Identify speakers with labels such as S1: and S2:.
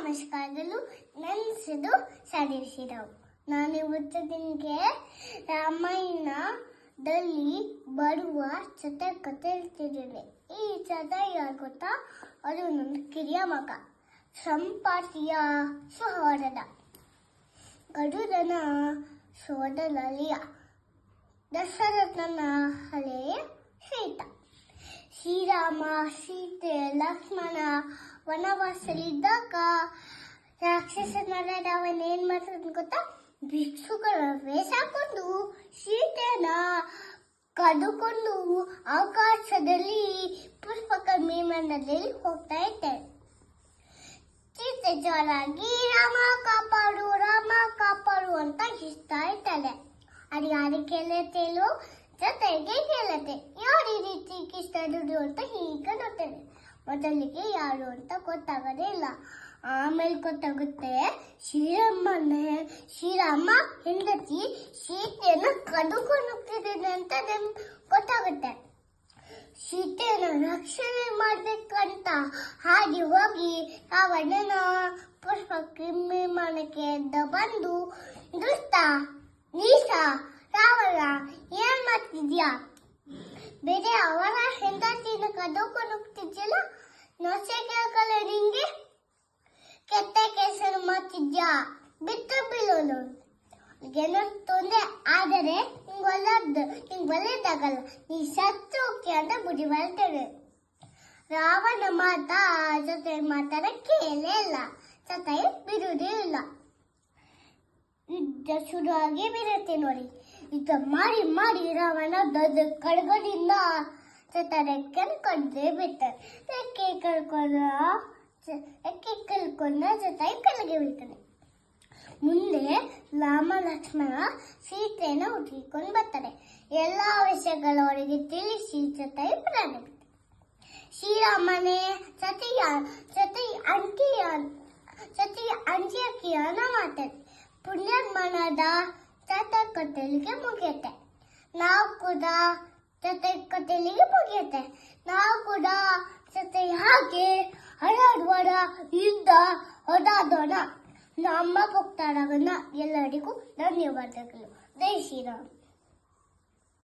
S1: ನಮಸ್ಕಾರಗಳು. ನನ್ನ ಹೆಸರು ಸಾಧಿಸಿದವು ನಾನು ಇವತ್ತು ನಿಮಗೆ ರಾಮಾಯಣದಲ್ಲಿ ಬರುವ ಚತ ಕತೆ ಹೇಳ್ತಿದ್ದೇನೆ. ಈ ಚತ ಯಾರು ಅದು ನನ್ನ ಕಿರಿಯ ಮಗ, ಸಂಪಾತಿಯ ಸಹೋದರ, ಗರುಡನ ಸೋದರಲಿಯ, ದಶರಥನ ಹಳೆಯ ಸೀತ. ಶ್ರೀರಾಮ ಸೀತೆ ಲಕ್ಷ್ಮಣ ವನವಾಸಲಿದ್ದಾಗ ರಾಕ್ಷಸನಾದ ಅವನ್ ಏನ್ ಗೊತ್ತಾ? ಭಿಕ್ಷುಗಳ ವೇಷ ಹಾಕೊಂಡು ಸೀತೆನ ಕದುಕೊಂಡು ಆಕಾಶದಲ್ಲಿ ಪುಷ್ಪಕ ವಿಮಾನದಲ್ಲಿ ಹೋಗ್ತಾ ಇದ್ದೆ. ಸೀತೆ ಜೋರಾಗಿ, ರಾಮ ಕಾಪಾಡು ರಾಮ ಕಾಪಾಡು ಅಂತ ಇಷ್ಟ ಇರ್ತಾಳೆ ಅದು ಯಾರಿಗೆ ಕೇಳುತ್ತೇಲೋ ಜೊತೆಗೆ ಕೇಳುತ್ತೆ. ಈ ಅಂತ ಈಗ ನೋಡ್ತೇನೆ. ಮೊದಲಿಗೆ ಯಾರು ಅಂತ ಗೊತ್ತಾಗೋದೇ ಇಲ್ಲ. ಆಮೇಲೆ ಗೊತ್ತಾಗುತ್ತೆ ಶ್ರೀರಾಮನೇ ಶ್ರೀರಾಮ ಹೆಂಡತಿ ಸೀತೆಯನ್ನು ಕದುಕೊಂಡು ಹೋಗ್ತಿದ್ದೇನೆ ಅಂತ ನಮ್ಗೆ ಗೊತ್ತಾಗುತ್ತೆ. ಸೀತೆಯನ್ನು ರಕ್ಷಣೆ ಮಾಡಬೇಕಂತ ಹಾಗೆ ಹೋಗಿ ರಾವಣನ ಪುಷ್ಪ ವಿಮಾನಕ್ಕೆ ಬಂದು ದುಷ್ಟ ನೀಸ ರಾವಣ ಏನ್ ಮಾಡ್ತಿದ್ಯಾ? ಬೇರೆ ಅವರ ಹೆಂಡತಿನ ಕದಕೊಂಡು ಹೋಗ್ತಿದ್ಯಲ್ಲ ನೊಸೆ ಕೇಳ್ಕಲ್ಲ ನಿಂಗೆ ಕೆಟ್ಟ ಕೆಲಸ ಮಾಡ್ತಿದ್ಯಾ ಬಿಟ್ಟು ಬೀಳೋನು ಏನೋ ತೊಂದರೆ ಆದರೆ ನಿಂಗೆ ಒಳ್ಳೇದು ನಿಂಗೆ ಒಳ್ಳೇದಾಗಲ್ಲ ನೀ ಸತ್ತು ಹೋಗ್ತೀಯ ಅಂತ ಬುದ್ಧಿ ಬರ್ತೇನೆ ರಾವಣ ಮಾತ ಜೊತೆ ಮಾತಾಡ ಕೇಳೇ ಇಲ್ಲ ಜೊತೆ ಬಿಡುವುದೇ ಇಲ್ಲ ಯುದ್ಧ ಶುರುವಾಗಿ ಬಿಡುತ್ತೆ ನೋಡಿ ಯುದ್ಧ ಮಾಡಿ ಮಾಡಿ ರಾವಣ ದೊಡ್ಡ ಕಡ್ಗದಿಂದ ಸತ್ತಾರೆ ರೆಕ್ಕೆ ಬಿಟ್ಟ ರೆಕ್ಕೆ ಕಳ್ಕೊಂಡ ರೆಕ್ಕೆ ಕಳ್ಕೊಂಡ ಜೊತೆ ಕೆಳಗೆ ಬಿಟ್ಟನು ಮುಂದೆ ರಾಮ, ಲಕ್ಷ್ಮಣ ಸೀತೆಯನ್ನು ಹುಡುಕಿಕೊಂಡು ಬರ್ತಾರೆ. ಎಲ್ಲ ವಿಷಯಗಳ ಅವರಿಗೆ ತಿಳಿಸಿ ಜೊತೆ ಪ್ರಾಣ ಶ್ರೀರಾಮನೇ, ಸತಿಯ, ಸತಿ ಅಂಕಿಯ, ಸತಿ ಅಂಜಿಯಕಿಯನ ಮಾತಾಡಿ ಪುಣ್ಯಮನದ ಚತಕತೆಲಿಗೆ ಮುಗಿಯುತ್ತೆ. ನಾವು ಕೂಡ ಚತಕತೆಲಿಗೆ ಮುಗಿಯುತ್ತೆ. ನಾವು ಕೂಡ ಜೊತೆ ಹಾಗೆ ಹರಡುವರ ಯುದ್ಧ ಹೊದಾಡೋಣ ನಮ್ಮ ಭಕ್ತಾರನ್ನ ಎಲ್ಲರಿಗೂ ಧನ್ಯವಾದಗಳು. ಜೈ ಶ್ರೀರಾಮ್.